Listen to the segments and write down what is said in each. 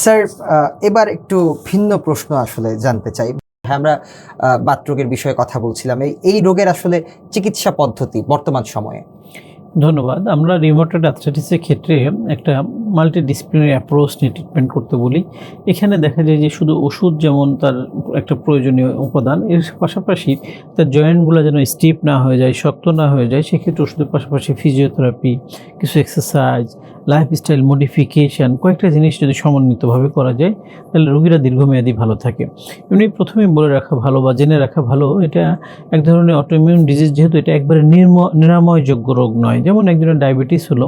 Sir এবার একটু ভিন্ন প্রশ্ন আসলে জানতে চাই। হ্যাঁ আমরা বাতরোগের বিষয়ে কথা বলছিলাম। এই এই রোগের আসলে চিকিৎসা পদ্ধতি বর্তমান সময়ে? ধন্যবাদ। আমরা রিমোটেড আর্থ্রাইটিসের ক্ষেত্রে একটা মাল্টি ডিসিপ্লিনারি অ্যাপ্রোচ নিয়ে ট্রিটমেন্ট করতে বলি। এখানে দেখা যায় যে শুধু ওষুধ যেমন তার একটা প্রয়োজনীয় উপাদান, এর পাশাপাশি তার জয়েন্টগুলো যেন স্টিপ না হয়ে যায়, শক্ত না হয়ে যায়, সেক্ষেত্রে ওষুধের পাশাপাশি ফিজিওথেরাপি কিছু এক্সারসাইজ লাইফস্টাইল মডিফিকেশান কয়েকটা জিনিস যদি সমন্বিতভাবে করা যায়, তাহলে রোগীরা দীর্ঘমেয়াদী ভালো থাকে। এমনি প্রথমেই বলে রাখা ভালো বা জেনে রাখা ভালো, এটা এক ধরনের অটোইমিউন ডিজিজ যেহেতু এটা একবারে নির্ম, নিরাময়যোগ্য রোগ নয়। যেমন একজনের ডায়াবেটিস হলো,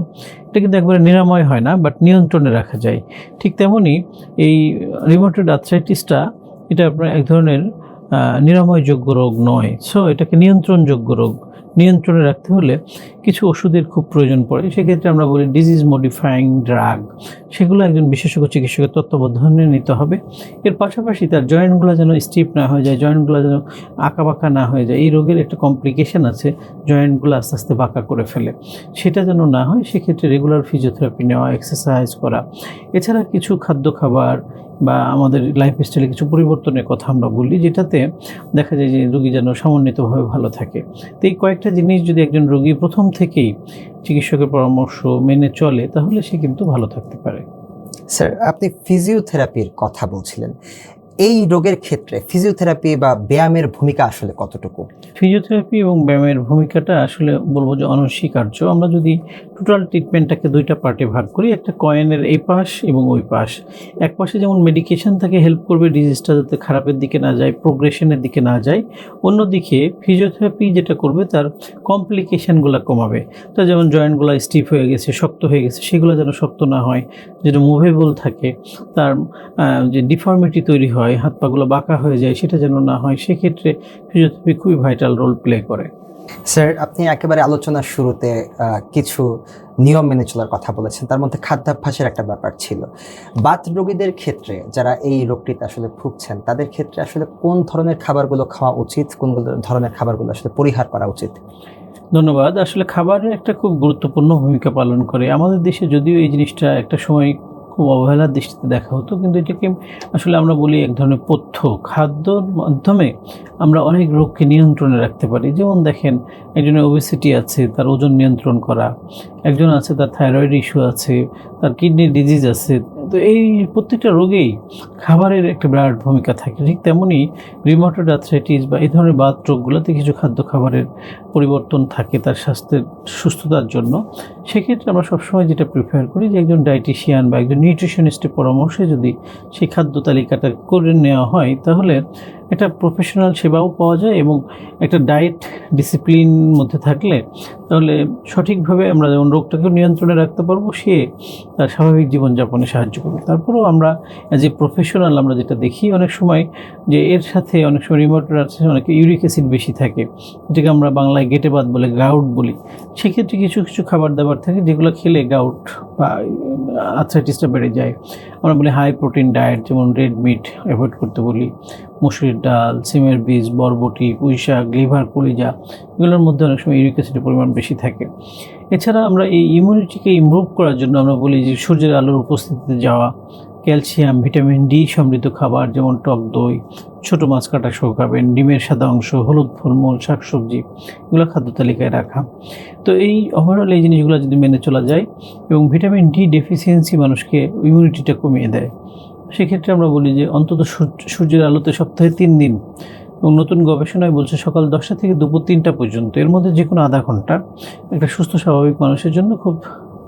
এটা কিন্তু একবারে নিরাময় হয় না বাট নিয়ন্ত্রণে রাখা যায়। ঠিক তেমনই এই রিমোটেড আর্থ্রাইটিসটা এটা আপনার এক ধরনের নিরাময়যোগ্য রোগ নয়। সো এটাকে নিয়ন্ত্রণযোগ্য রোগ। নিয়ন্ত্রণে রাখতে হলে কিছু ওষুধের খুব প্রয়োজন পড়ে। সেক্ষেত্রে আমরা বলি ডিজিজ মডিফাইং ড্রাগ সেগুলো একজন বিশেষজ্ঞ চিকিৎসকের তত্ত্বাবধানে নিতে হবে। এর পাশাপাশি তার জয়েন্টগুলো যেন স্টিপ না হয়ে যায়, জয়েন্টগুলো যেন আঁকা বাঁকা না হয়ে যায়, এই রোগের একটা কমপ্লিকেশন আছে জয়েন্টগুলো আস্তে আস্তে বাঁকা করে ফেলে। সেটা যেন না হয়, সেক্ষেত্রে রেগুলার ফিজিওথেরাপি নেওয়া এক্সারসাইজ করা। এছাড়া কিছু খাদ্য খাবার বা আমাদের লাইফস্টাইলে কিছু পরিবর্তনের কথা আমরা বলি, যেটাতে দেখা যায় যে রোগী যেন সমন্বিতভাবে ভালো থাকে। তো এই কয়েকটা জিনিস যদি একজন রোগী প্রথম থেকেই চিকিৎসকের পরামর্শ মেনে চলে, তাহলে সে কিন্তু ভালো থাকতে পারে। স্যার আপনি ফিজিওথেরাপির কথা বলছিলেন। এই রোগের ক্ষেত্রে ফিজিওথেরাপি বা ব্যায়ামের ভূমিকা আসলে কতটুকু? ফিজিওথেরাপি এবং ব্যায়ামের ভূমিকাটা আসলে বলব যে অনস্বীকার্য। আমরা যদি টোটাল ট্রিটমেন্টটাকে দুইটা পার্টে ভাগ করি, একটা কয়েনের এই পাশ এবং ওই পাশ। এক পাশে যেমন মেডিকেশন তাকে হেল্প করবে ডিজিজটা যাতে খারাপের দিকে না যায় প্রোগ্রেশনের দিকে না যায়, অন্যদিকে ফিজিওথেরাপি যেটা করবে, তার কমপ্লিকেশনগুলো কমাবে। তা যেমন জয়েন্টগুলো স্টিফ হয়ে গেছে, শক্ত হয়ে গেছে, সেগুলো যেন শক্ত না হয়, যেটা মুভেবল থাকে, তার যে ডিফর্মিটি তৈরি হয় হাত পাগুলো বাঁকা হয়ে যায় সেটা যেন না হয় সেক্ষেত্রে ফিজিওথেরাপি খুবই ভাইটাল রোল প্লে করে। স্যার আপনি একেবারে আলোচনার শুরুতে কিছু নিয়ম মেনে চলার কথা বলেছেন। তার মধ্যে খাদ্যাভ্যাসের একটা ব্যাপার ছিল। বাত রোগীদের ক্ষেত্রে যারা এই রোগটিতে আসলে ভুগছেন তাদের ক্ষেত্রে আসলে কোন ধরনের খাবারগুলো খাওয়া উচিত কোন ধরনের খাবারগুলো আসলে পরিহার করা উচিত? ধন্যবাদ। আসলে খাবারের একটা খুব গুরুত্বপূর্ণ ভূমিকা পালন করে। আমাদের দেশে যদিও এই জিনিসটা একটা সময় খুব অবহেলার দৃষ্টিতে দেখা হতো, কিন্তু এটাকে আসলে আমরা বলি এক ধরনের পথ্য। খাদ্যর মাধ্যমে আমরা অনেক রোগকে নিয়ন্ত্রণে রাখতে পারি। যেমন দেখেন, একজনের ওবেসিটি আছে, তার ওজন নিয়ন্ত্রণ করা। একজন আছে, তার থাইরয়েড ইস্যু আছে, তার কিডনি ডিজিজ আছে এই প্রত্যেকটা রোগেই খাবারের একটা বিরাট ভূমিকা থাকে। ঠিক তেমনই রিমোটেড আর্থ্রাইটিস বা এই ধরনের বাত রোগগুলোতে কিছু খাদ্য খাবারের পরিবর্তন থাকে তার স্বাস্থ্যের সুস্থতার জন্য। সেক্ষেত্রে আমরা সবসময় যেটা প্রিফার করি যে একজন ডায়েটিশিয়ান বা একজন নিউট্রিশনিস্টের পরামর্শে যদি সেই খাদ্য তালিকাটা করে নেওয়া হয়, তাহলে একটা প্রফেশনাল সেবাও পাওয়া যায় এবং একটা ডায়েট ডিসিপ্লিন মধ্যে থাকলে তাহলে সঠিকভাবে আমরা যেমন রোগটাকে নিয়ন্ত্রণে রাখতে পারব, সে তার স্বাভাবিক জীবনযাপনে সাহায্য করবে। তারপরেও আমরা অ্যাজ এ প্রফেশনাল আমরা যেটা দেখি অনেক সময় যে এর সাথে অনেক সময় রিমোট অনেক ইউরিক অ্যাসিড বেশি থাকে, যেটাকে আমরা বাংলায় গেটে বাদ বলে গাউট বলি। সেক্ষেত্রে কিছু কিছু খাবার দাবার থাকে যেগুলো খেলে গাউট আর্থ্রাইটিসটা বেড়ে যায়। আমরা বলি হাই প্রোটিন ডায়েট যেমন রেড মিট অ্যাভয়েড করতে বলি। মুসুরির ডাল, সিমের বীজ, বরবটি পুঁইশাক লিভার কলিজা, এগুলোর মধ্যে অনেক সময় ইউরিক অ্যাসিডের পরিমাণ বেশি থাকে। এছাড়া আমরা এই ইমিউনিটিকে ইমপ্রুভ করার জন্য আমরা বলি যে সূর্যের আলোর উপস্থিতিতে যাওয়া ক্যালসিয়াম, ভিটামিন ডি সমৃদ্ধ খাবার যেমন টক দই, ছোটো মাছ কাটা সহ খাবেন, ডিমের সাদা অংশ, হলুদ ফলমূল, শাকসবজি, এগুলো খাদ্য তালিকায় রাখা। তো এই ওভারঅল এই জিনিসগুলো যদি মেনে চলা যায় এবং ভিটামিন ডি ডেফিসিয়েন্সি মানুষকে ইমিউনিটিটা কমিয়ে দেয়, সেক্ষেত্রে আমরা বলি যে অন্তত সূর্য- সূর্যের আলোতে সপ্তাহে তিন দিন এবং নতুন গবেষণায় বলছে সকাল দশটা থেকে দুপুর তিনটা পর্যন্ত। এর মধ্যে যে কোনো আধা ঘণ্টা একটা সুস্থ, স্বাভাবিক মানুষের জন্য খুব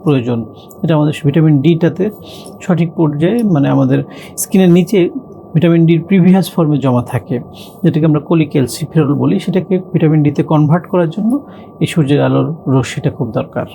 প্রয়োজন। এটা আমাদের ভিটামিন ডিটাতে সঠিক পর্যায়ে মানে আমাদের স্কিনের নিচে ভিটামিন ডির প্রিভিয়াস ফর্মে জমা থাকে। যেটাকে আমরা কোলিক্যালসিফেরল বলি। সেটাকে ভিটামিন ডিতে কনভার্ট করার জন্য এই সূর্যের আলোর রশ্মিটা খুব দরকার।